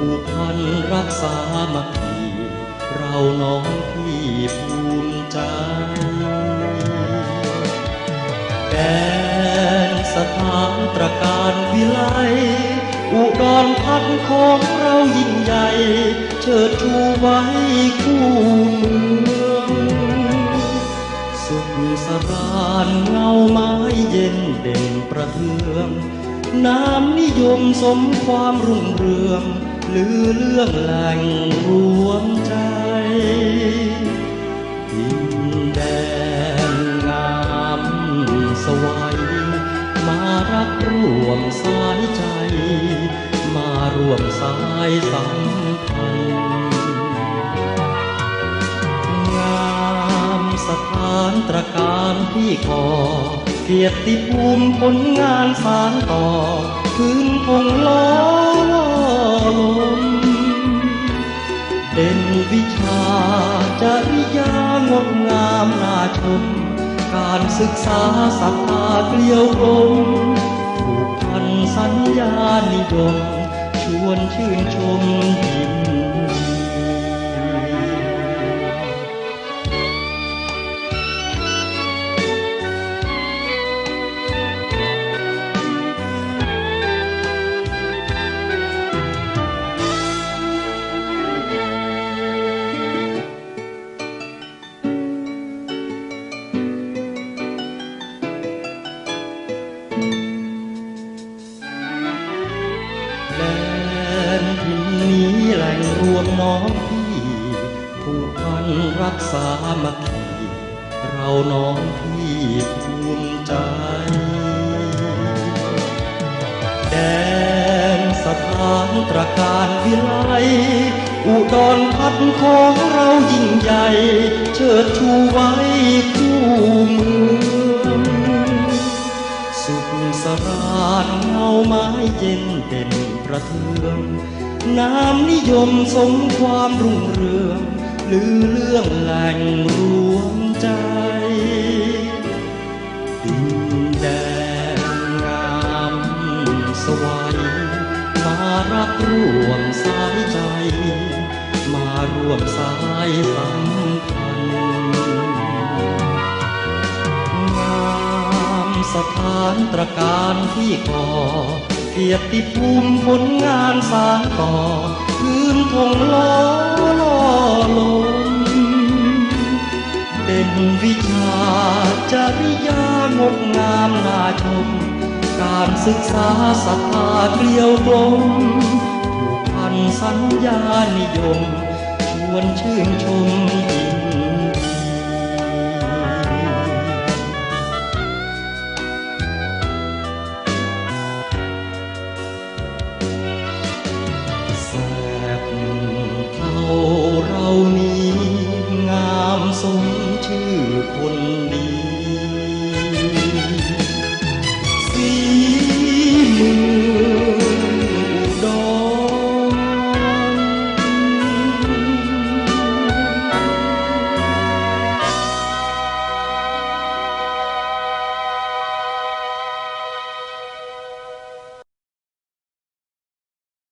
ผูกพันรักษามัคคีเราน้องพี่ภูมิใจแดนสถานประการวิไลอุดรพักของเรายิ่งใหญ่ เชิดชูไว้คู่เมืองสุขสรานเงาไม้เย็นเด่นประเทือง น้ำนิยมสมความรุ่งเรือง ลือเรื่องแหล่งรวมใจดินแดนงามสวัยมารักร่วมสายใจ มาร่วมสายสัมพันธ์งามสถานตระการที่ก่อเกียรติภูมิผลงานสารต่อพื้นพงล้อ ม การศึกษาศรัทธาเกลียวกลมผูกพันสัญญานิยม ชวนชื่นชมยิน แดนทินนี้แหล่งรวมน้องพี่ผูกพันรักษามัคคีเราน้องพี่ภูมิใจ แดนสถานตระการวิไลอุดรพัดของเรายิ่งใหญ่ เชิดชูไว้ ไม้เย็นเป็นประเทือง น้ำนิยมสมความรุ่งเรืองลือเรื่องแหล่งรวมใจานตระการที่ก่อเกียรติภูมิผลงานสารต่อพื้นทงล้อล่อลมเด่นวิชาจริยางดงามน่าชม การศึกษาศรัทธาเกลียวกลมผูกพันสัญญานิยม ชวนชื่นชม ชื่อคนดี